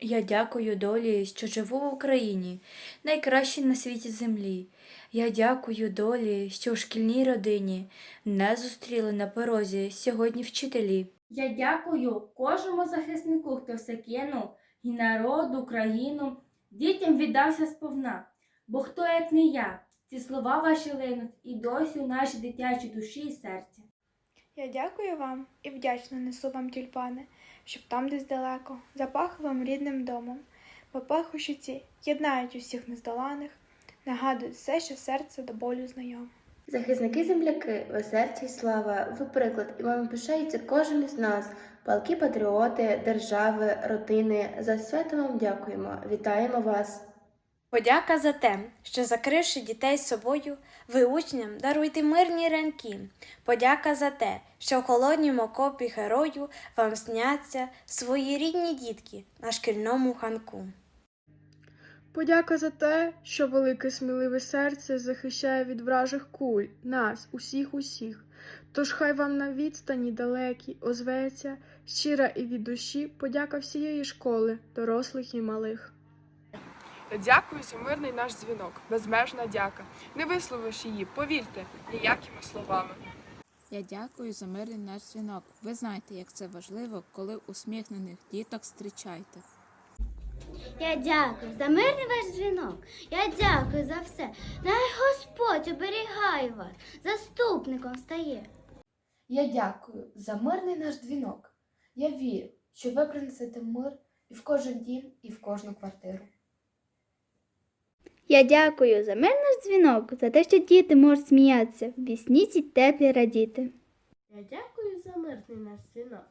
Я дякую долі, що живу в Україні, найкращій на світі землі. Я дякую долі, що в шкільній родині не зустріли на порозі сьогодні вчителі. Я дякую кожному захиснику, хто все кинув, і народу, країну, дітям віддався сповна. Бо хто, як не я, ці слова ваші линуть і досі у нашій дитячій душі і серці. Я дякую вам і вдячно несу вам тюльпани, щоб там десь далеко запахло вам рідним домом, бо пахощі єднають усіх нездоланих, нагадують все, що серце до болю знайоме. Захисники земляки, ви серці й слава, ви приклад, і вами пишається кожен із нас. Палки патріоти, держави, родини. За свято вам дякуємо. Вітаємо вас! Подяка за те, що закривши дітей собою, ви учням даруйте мирні ранки. Подяка за те, що в холоднім окопі герою вам сняться свої рідні дітки на шкільному ханку. Подяка за те, що велике сміливе серце захищає від вражих куль нас, усіх усіх. Тож хай вам на відстані далекій озветься щира і від душі подяка всієї школи, дорослих і малих. Я дякую за мирний наш дзвінок, безмежна дяка. Не висловиш її, повірте, ніякими словами. Я дякую за мирний наш дзвінок. Ви знаєте, як це важливо, коли усміхнених діток зустрічаєте. Я дякую за мирний ваш дзвінок. Я дякую за все. Най Господь оберігає вас, заступником стає. Я дякую за мирний наш дзвінок. Я вірю, що ви принесете мир і в кожен дім, і в кожну квартиру. Я дякую за мирний дзвінок, за те, що діти можуть сміятися, в вісні ці теплі радіти. Я дякую за мирний наш дзвінок.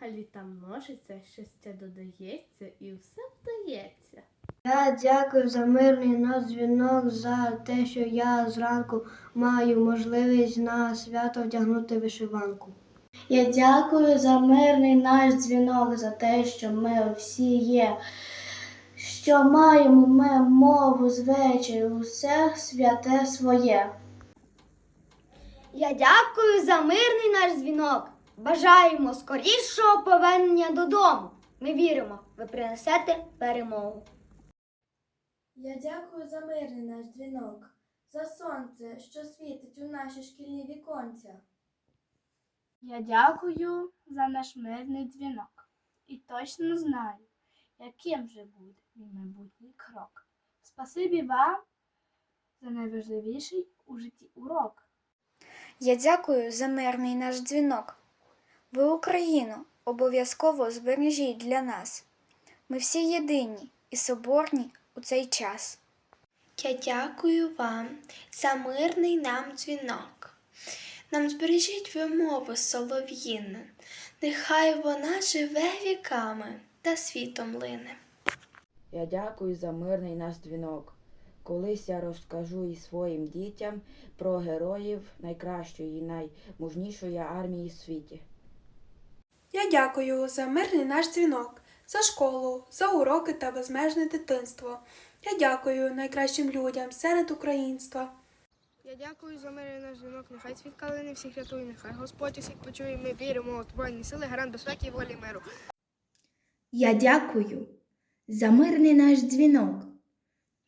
А літа множиться, щастя додається і все вдається. Я дякую за мирний наш дзвінок, за те, що я зранку маю можливість на свято вдягнути вишиванку. Я дякую за мирний наш дзвінок, за те, що ми всі є, що маємо ми мову звичай, усе святе своє. Я дякую за мирний наш дзвінок. Бажаємо скорішого повернення додому. Ми віримо, ви принесете перемогу. Я дякую за мирний наш дзвінок, за сонце, що світить у наші шкільні віконця. Я дякую за наш мирний дзвінок і точно знаю, яким же буде мій майбутній крок. Спасибі вам за найважливіший у житті урок. Я дякую за мирний наш дзвінок. Ви Україну обов'язково збережіть для нас. Ми всі єдині і соборні у цей час. Я дякую вам за мирний нам дзвінок. Нам збережіть ви мову солов'їну, нехай вона живе віками та світом лине. Я дякую за мирний наш дзвінок. Колись я розкажу і своїм дітям про героїв найкращої, і наймужнішої армії в світі. Я дякую за мирний наш дзвінок, за школу, за уроки та безмежне дитинство. Я дякую найкращим людям серед українства. Я дякую за мирний наш дзвінок. Нехай світ калини всіх рятує, нехай Господь усіх почує. Ми віримо у Збройні сили, гарант безпеки і волі миру. Я дякую за мирний наш дзвінок.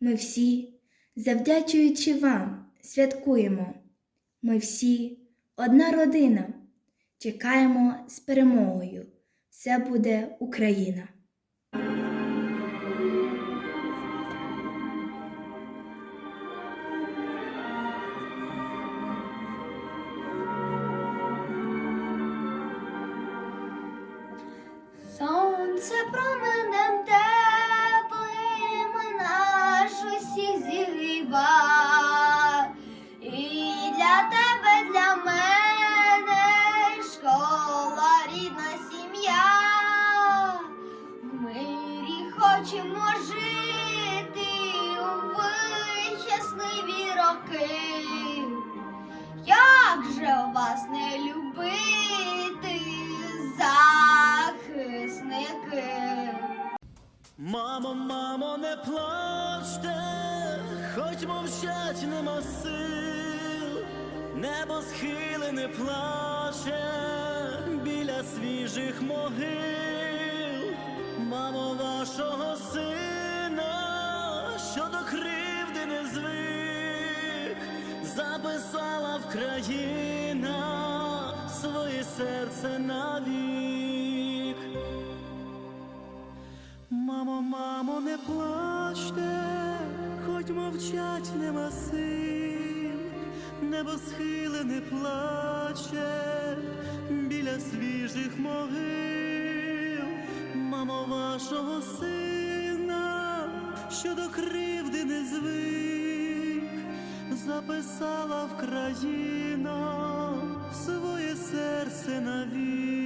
Ми всі, завдячуючи вам, святкуємо. Ми всі одна родина. Чекаємо з перемогою. Все буде Україна. Хочемо жити у щасливі роки. Як же вас не любити, захисники? Мамо, мамо, не плачте, хоч мовчать нема сил, небо схили не плаче біля свіжих могил. Мамо вашого сина, що до кривди не звик, записала в країна своє серце навік. Мамо, мамо, не плачте, хоч мовчать нема сил, небо схиле не плаче біля свіжих могил, мамо вашого сина, що до кривди не звик, записала в країна своє серце навік.